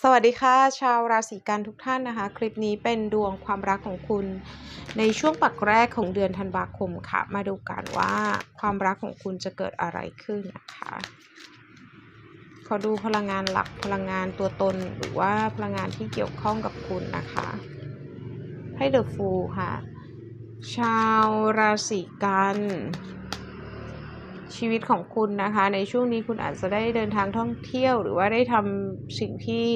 สวัสดีค่ะชาวราศีกันทุกท่านนะคะ คลิปนี้เป็นดวงความรักของคุณ ในช่วงปักแรกของเดือนธันวาคมค่ะ มาดูกันว่าความรักของคุณจะเกิดอะไรขึ้นนะคะขอดูพลังงานหลักพลังงานตัวตนหรือว่าพลังงานที่เกี่ยวข้องกับคุณนะคะให้เดอะฟูค่ะ ชาวราศีกัน ชีวิตของคุณนะคะ ในช่วงนี้คุณอาจจะได้เดินทางท่องเที่ยว หรือว่าได้ทำสิ่งที่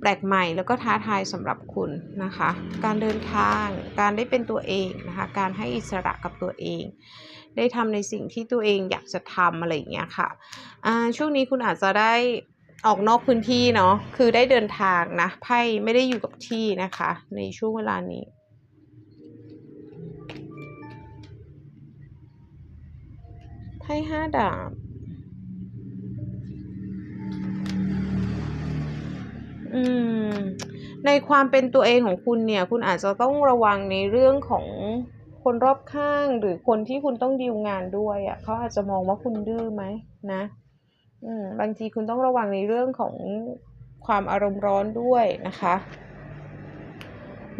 แปลกใหม่แล้วก็ท้าทายสำหรับคุณนะคะ การเดินทาง การได้เป็นตัวเองนะคะ การให้อิสระกับตัวเอง ได้ทำในสิ่งที่ตัวเองอยากจะทำอะไรอย่างเงี้ยค่ะช่วงนี้คุณอาจจะได้ออกนอกพื้นที่เนาะ คือได้เดินทางนะ ไพ่ไม่ได้อยู่กับที่นะคะ ในช่วงเวลานี้ ไพ่ห้าดาบอืมในความเป็นตัวเองของคุณเนี่ย คุณอาจจะต้องระวังในเรื่องของคนรอบข้างหรือคนที่คุณต้องดีลงานด้วยอะ่ะเขาอาจจะมองว่าคุณดื้อไหมนะอืมบางทีคุณต้องระวังในเรื่องของความอารมณ์ร้อนด้วยนะคะ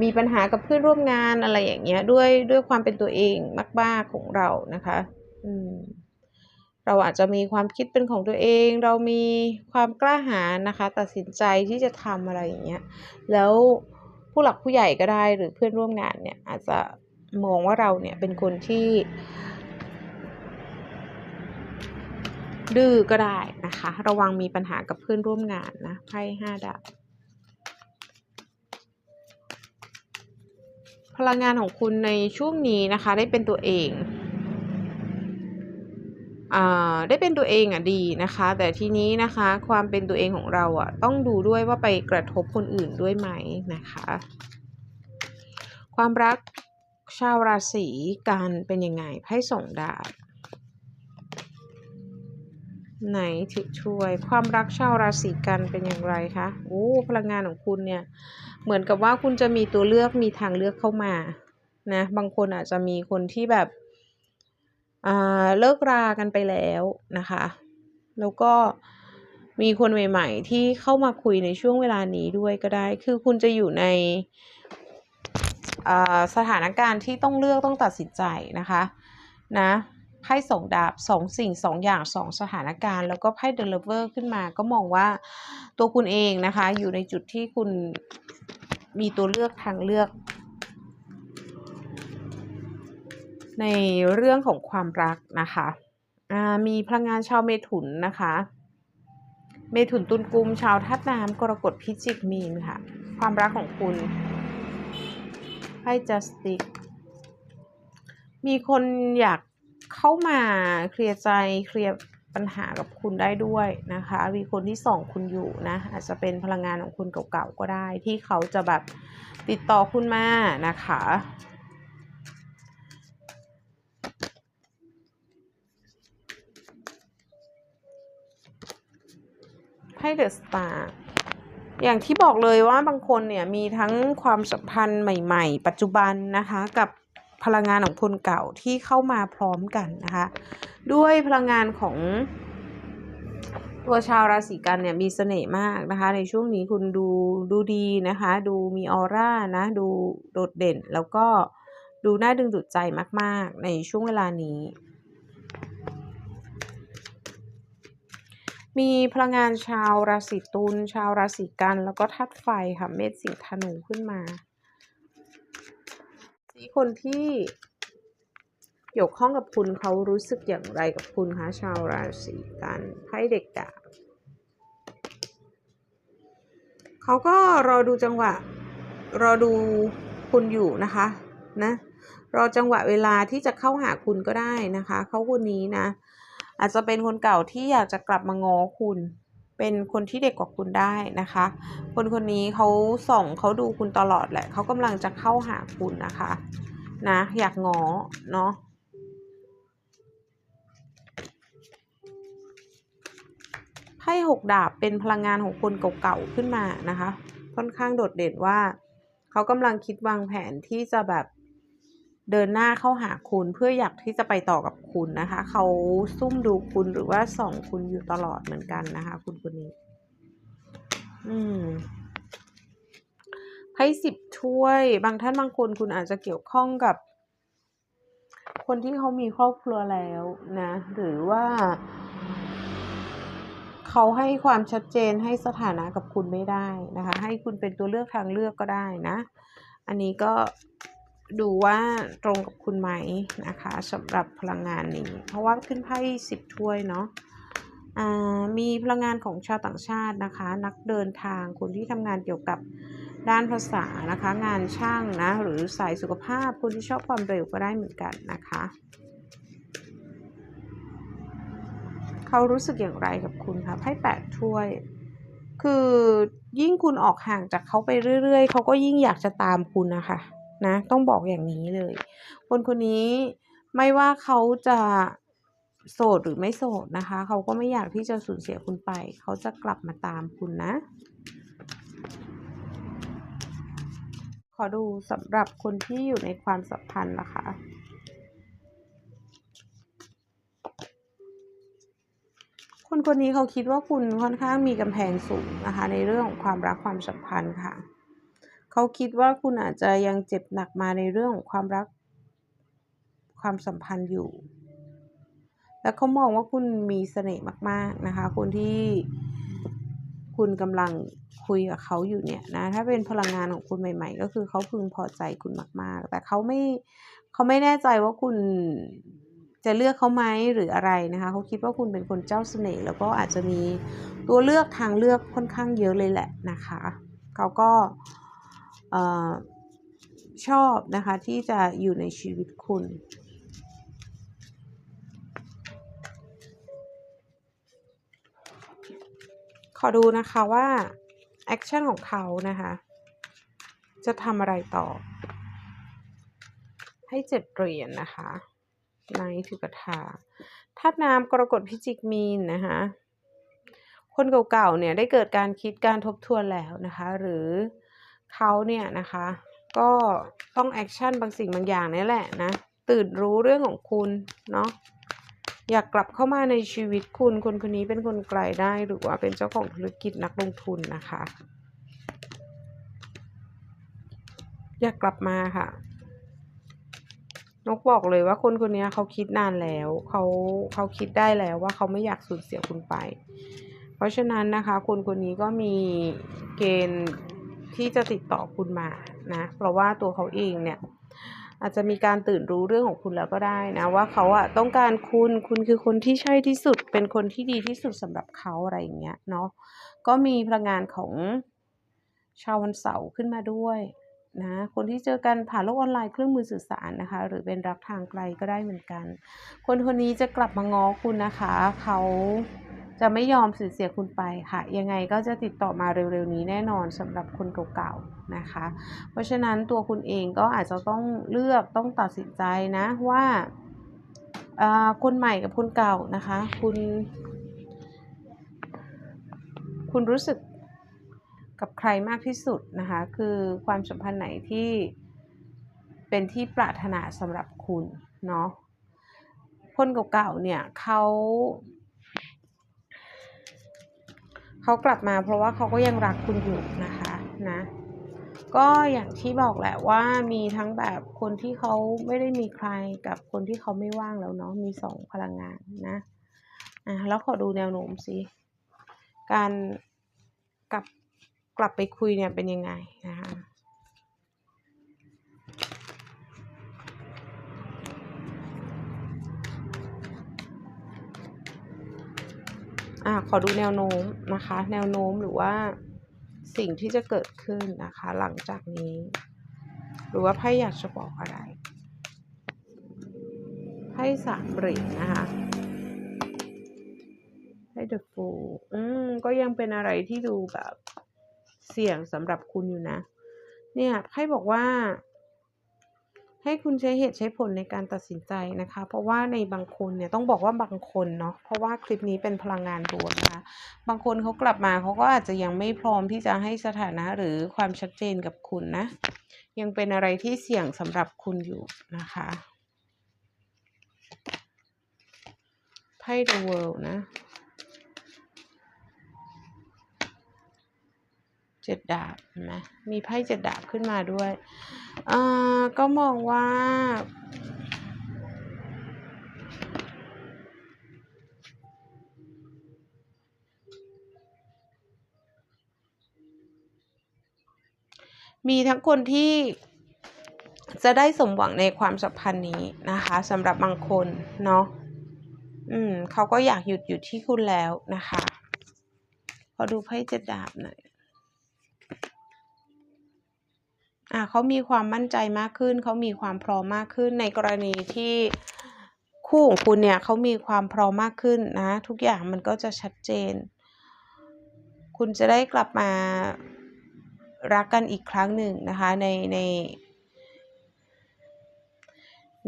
มีปัญหากับเพื่อนร่วมงานอะไรอย่างเงี้ย ด้วยด้วยความเป็นตัวเองมากๆของเรานะคะ อืม เราอาจจะมีความคิดเป็นของตัวเอง เรามีความกล้าหาญนะคะ ตัดสินใจที่จะทำอะไรอย่างเงี้ยแล้วผู้หลักผู้ใหญ่ก็ได้หรือเพื่อนร่วมงานเนี่ยอาจจะมองว่าเราเนี่ยเป็นคนที่ดื้อก็ได้นะคะ ระวังมีปัญหากับเพื่อนร่วมงานนะไพ่ห้าดาบพลังงานของคุณในช่วงนี้นะคะ ได้เป็นตัวเอง ได้เป็นตัวเองอะดีนะคะ แต่ทีนี้นะคะความเป็นตัวเองของเราอะต้องดูด้วยว่าไปกระทบคนอื่นด้วยไหมนะคะ ความรักชาวราศีกันเป็นยังไงไพ่ส่งดาบไหนถือช่วย ความรักชาวราศีกันเป็นอย่างไรคะโอ้พลังงานของคุณเนี่ย เหมือนกับว่าคุณจะมีตัวเลือกมีทางเลือกเข้ามานะบางคนอาจจะมีคนที่แบบ เลิกรากันไปแล้วนะคะ แล้วก็มีคนใหม่ ๆ ที่เข้ามาคุยในช่วงเวลานี้ด้วยก็ได้ คือคุณจะอยู่ในสถานการณ์ที่ต้องเลือกต้องตัดสินใจนะคะนะไพ่สองดาบสองสิ่งสองอย่างสองสถานการณ์ แล้วก็ไพ่เดลเวอร์ขึ้นมา ก็มองว่าตัวคุณเองนะคะ อยู่ในจุดที่คุณมีตัวเลือกทางเลือก ในเรื่องของความรักนะคะมีพลังงานชาวเมถุนนะคะ เมถุนตุลกุมชาวธาตุน้ำกรกฎพิจิกมีนค่ะ ความรักของคุณให้ justice มีคนอยากเข้ามาเคลียร์ใจเคลียร์ปัญหากับคุณได้ด้วยนะคะ มีคนที่ส่องคุณอยู่นะอาจจะเป็นพลังงานของคุณเก่าๆก็ได้ ที่เขาจะแบบติดต่อคุณมานะคะ ให้เดอะสตาร์อย่างที่บอกเลยว่าบางคนเนี่ยมีทั้งความสัมพันธ์ใหม่ ๆ ปัจจุบันนะคะกับพลังงานของคนเก่าที่เข้ามาพร้อมกันนะคะ ด้วยพลังงานของตัวชาวราศีกันเนี่ยมีเสน่ห์มากนะคะ ในช่วงนี้คุณดูดูดีนะคะ ดูมีออร่านะ ดูโดดเด่นแล้วก็ดูน่าดึงดูดใจมาก ๆ ในช่วงเวลานี้ มีพลังงานชาวราศีตุลชาวราศีกันแล้วก็ธาตุไฟค่ะเมษสิงธนูขึ้นมาสีคนที่เกี่ยวข้องกับคุณเขารู้สึกอย่างไรกับคุณคะชาวราศีกันไพ่เด็กดาบเขาก็รอดูจังหวะ รอดูคุณอยู่นะคะนะรอจังหวะเวลาที่จะเข้าหาคุณก็ได้นะคะ เขาคนนี้นะ อาจจะเป็นคนเก่าที่อยากจะกลับมาง้อคุณ เป็นคนที่เด็กกว่าคุณได้นะคะ คนคนนี้เขาส่องเขาดูคุณตลอดแหละเขากำลังจะเข้าหาคุณนะคะ นะ อยากง้อเนาะไพ่หกดาบเป็นพลังงานของคนเก่าๆขึ้นมานะคะ ค่อนข้างโดดเด่นว่าเขากำลังคิดวางแผนที่จะแบบ เดินหน้าเข้าหาคุณเพื่ออยากที่จะไปต่อกับคุณนะคะ เขาซุ่มดูคุณหรือว่าส่องคุณอยู่ตลอดเหมือนกันนะคะ คุณคนนี้ อืมไพ่สิบถ้วย บางท่านบางคนคุณอาจจะเกี่ยวข้องกับ คนที่เขามีครอบครัวแล้วนะ หรือว่า เขาให้ความชัดเจนให้สถานะกับคุณไม่ได้นะคะ ให้คุณเป็นตัวเลือกทางเลือกก็ได้นะ อันนี้ก็ ดูว่าตรงกับคุณไหมนะคะสำหรับพลังงานนี้ เพราะว่าขึ้นไพ่สิบถ้วยเนาะมีพลังงานของชาวต่างชาตินะคะ นักเดินทางคนที่ทำงานเกี่ยวกับด้านภาษานะคะ งานช่างนะ หรือสายสุขภาพคนที่ชอบความเร็วก็ได้เหมือนกันนะคะ เขารู้สึกอย่างไรกับคุณคะไพ่แปดถ้วย คือยิ่งคุณออกห่างจากเขาไปเรื่อย ๆ เขาก็ยิ่งอยากจะตามคุณนะคะ นะ ต้องบอกอย่างนี้เลย คนคนนี้ไม่ว่าเขาจะโสดหรือไม่โสดนะคะ เขาก็ไม่อยากที่จะสูญเสียคุณไป เขาจะกลับมาตามคุณนะ ขอดูสำหรับคนที่อยู่ในความสัมพันธ์นะคะคนคนนี้เขาคิดว่าคุณค่อนข้างมีกำแพงสูงนะคะ ในเรื่องของความรักความสัมพันธ์ค่ะ เขาคิดว่าคุณอาจจะยังเจ็บหนักมาในเรื่องของความรักความสัมพันธ์อยู่ แล้วเขามองว่าคุณมีเสน่ห์มาก ๆนะคะ คนที่คุณกำลังคุยกับเขาอยู่เนี่ยนะ ถ้าเป็นพลังงานของคุณใหม่ ๆ ก็คือเขาพึงพอใจคุณมาก ๆ แต่เขาไม่เขาไม่แน่ใจว่าคุณจะเลือกเขาไหมหรืออะไรนะคะเขาคิดว่าคุณเป็นคนเจ้าเสน่ห์แล้วก็อาจจะมีตัวเลือกทางเลือกค่อนข้างเยอะเลยแหละนะคะ เขาก็ ชอบนะคะที่จะอยู่ในชีวิตคุณขอดูนะคะว่าแอคชั่นของเขานะคะจะทำอะไรต่อ ให้เจ็ดเหรียญนนะคะในถือกระถาธาตุน้ำกรกฎพิจิกมีนนะคะคนเก่าๆเนี่ยได้เกิดการคิดการทบทวนแล้วนะคะ หรือ เขาเนี่ยนะคะ ก็ต้องแอคชั่นบางสิ่งบางอย่างนี่แหละนะ ตื่นรู้เรื่องของคุณเนาะอยากกลับเข้ามาในชีวิตคุณ คนคนนี้เป็นคนไกลได้หรือว่าเป็นเจ้าของธุรกิจนักลงทุนนะคะ อยากกลับมาค่ะ นกบอกเลยว่าคนคนนี้เขาคิดนานแล้วเขาเขาคิดได้แล้วว่าเขาไม่อยากสูญเสียคุณไป เพราะฉะนั้นนะคะ คนคนนี้ก็มีเกณฑ์ ที่จะติดต่อคุณมานะ เพราะว่าตัวเขาเองเนี่ยอาจจะมีการตื่นรู้เรื่องของคุณแล้วก็ได้นะ ว่าเขาอะต้องการคุณคุณคือคนที่ใช่ที่สุด เป็นคนที่ดีที่สุดสำหรับเขาอะไรอย่างเงี้ยเนาะก็มีพลังงานของชาววันเสาร์ขึ้นมาด้วยนะคนที่เจอกันผ่านโลกออนไลน์เครื่องมือสื่อสารนะคะ หรือเป็นรักทางไกลก็ได้เหมือนกัน คนคนนี้จะกลับมาง้อคุณนะคะ เขา จะไม่ยอมสูญเสียคุณไปค่ะ ยังไงก็จะติดต่อมาเร็วๆนี้แน่นอนสำหรับคนเก่าๆนะคะ เพราะฉะนั้นตัวคุณเองก็อาจจะต้องเลือกต้องตัดสินใจนะว่าคนใหม่กับคนเก่านะคะ คุณ คุณรู้สึกกับใครมากที่สุดนะคะ คือความสัมพันธ์ไหนที่เป็นที่ปรารถนาสำหรับคุณเนาะคนเก่าๆเนี่ยเขา เขากลับมาเพราะว่าเขาก็ยังรักคุณอยู่นะคะนะก็อย่างที่บอกแหละว่ามีทั้งแบบคนที่เขาไม่ได้มีใครกับคนที่เขาไม่ว่างแล้วเนาะมีสองพลังงานนะอะแล้วขอดูแนวโน้มสิการกลับกลับไปคุยเนี่ยเป็นยังไงนะคะ อ่าขอดูแนวโน้มนะคะ แนวโน้มหรือว่าสิ่งที่จะเกิดขึ้นนะคะ หลังจากนี้ หรือว่าไพ่อยากจะบอกอะไรไพ่สามเหรียญนะคะไพ่เดอะฟูอืมก็ยังเป็นอะไรที่ดูแบบเสี่ยงสำหรับคุณอยู่นะ เนี่ยไพ่บอกว่า ให้คุณใช้เหตุใช้ผลในการตัดสินใจนะคะ เพราะว่าในบางคนเนี่ยต้องบอกว่าบางคนเนาะเพราะว่าคลิปนี้เป็นพลังงานรวมนะคะบางคนเขากลับมาเขาก็อาจจะยังไม่พร้อมที่จะให้สถานะหรือความชัดเจนกับคุณนะ ยังเป็นอะไรที่เสี่ยงสำหรับคุณอยู่นะคะไพ่ The World นะ เจ็ดดาบเห็นไหมมีไพ่เจ็ดดาบขึ้นมาด้วยอ่าก็มองว่ามีทั้งคนที่จะได้สมหวังในความสัมพันธ์นี้นะคะสำหรับบางคนเนาะอืมเขาก็อยากหยุดอยู่ที่คุณแล้วนะคะพอดูไพ่เจ็ดดาบหน่อย อ่าเขามีความมั่นใจมากขึ้น เขามีความพร้อมมากขึ้นในกรณีที่คู่ของคุณเนี่ยเขามีความพร้อมมากขึ้นนะทุกอย่างมันก็จะชัดเจน คุณจะได้กลับมารักกันอีกครั้งหนึ่งนะคะในใน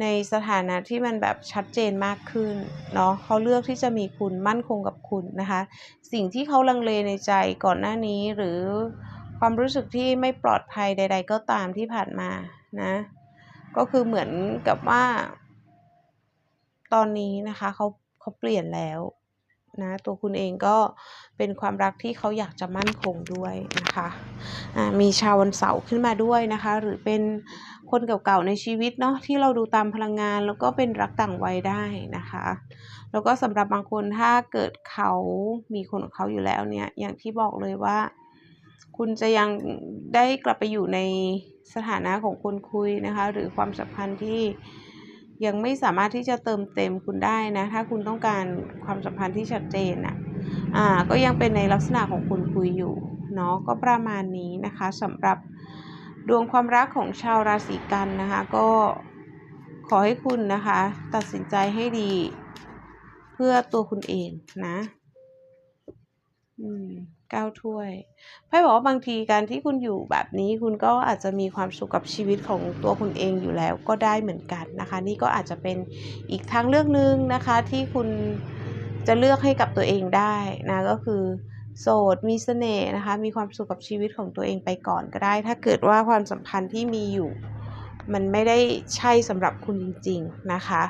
ในสถานะที่มันแบบชัดเจนมากขึ้นเนาะเขาเลือกที่จะมีคุณมั่นคงกับคุณนะคะ สิ่งที่เขาลังเลในใจก่อนหน้านี้หรือ ความรู้สึกที่ไม่ปลอดภัยใด ๆ ก็ตามที่ผ่านมานะ ก็คือเหมือนกับว่า ตอนนี้นะคะเขาเขาเปลี่ยนแล้วนะตัวคุณเองก็เป็นความรักที่เขาอยากจะมั่นคงด้วยนะคะะมีชาววันเสาร์ขึ้นมาด้วยนะคะ หรือเป็นคนเก่าๆในชีวิตเนาะที่เราดูตามพลังงาน แล้วก็เป็นรักต่างวัยได้นะคะ แล้วก็สำหรับบางคนถ้าเกิดเขามีคนของเขาอยู่แล้วเนี่ยอย่างที่บอกเลยว่า คุณจะยังได้กลับไปอยู่ในสถานะของคนคุยนะคะ หรือความสัมพันธ์ที่ยังไม่สามารถที่จะเติมเต็มคุณได้นะ ถ้าคุณต้องการความสัมพันธ์ที่ชัดเจนอะอ่าก็ยังเป็นในลักษณะของคุณคุยอยู่เนาะก็ประมาณนี้นะคะสำหรับดวงความรักของชาวราศีกันนะคะ ก็ขอให้คุณนะคะ ตัดสินใจให้ดีเพื่อตัวคุณเองนะ อืม เก้าถ้วยไพ่บอกว่าบางทีการที่คุณอยู่แบบนี้คุณก็อาจจะมีความสุขกับชีวิตของตัวคุณเองอยู่แล้วก็ได้เหมือนกันนะคะ นี่ก็อาจจะเป็นอีกทางเลือกหนึ่งนะคะ ที่คุณจะเลือกให้กับตัวเองได้นะก็คือโสดมีเสน่ห์นะคะ มีความสุขกับชีวิตของตัวเองไปก่อนก็ได้ ถ้าเกิดว่าความสัมพันธ์ที่มีอยู่ มันไม่ได้ใช่สำหรับคุณจริง ๆ นะคะ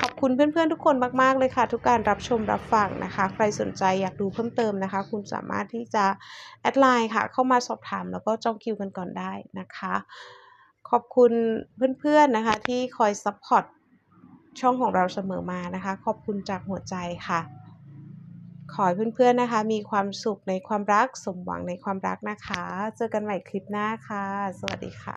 ขอบคุณเพื่อนๆทุกคนมากๆเลยค่ะ ทุกการรับชมรับฟังนะคะ ใครสนใจอยากดูเพิ่มเติมนะคะ คุณสามารถที่จะแอดไลน์ค่ะ เข้ามาสอบถามแล้วก็จองคิวกันก่อนได้นะคะ ขอบคุณเพื่อนๆนะคะ ที่คอยซัพพอร์ตช่องของเราเสมอมานะคะ ขอบคุณจากหัวใจค่ะ ขอให้เพื่อนๆนะคะ มีความสุขในความรักสมหวังในความรักนะคะ เจอกันใหม่คลิปหน้าค่ะ สวัสดีค่ะ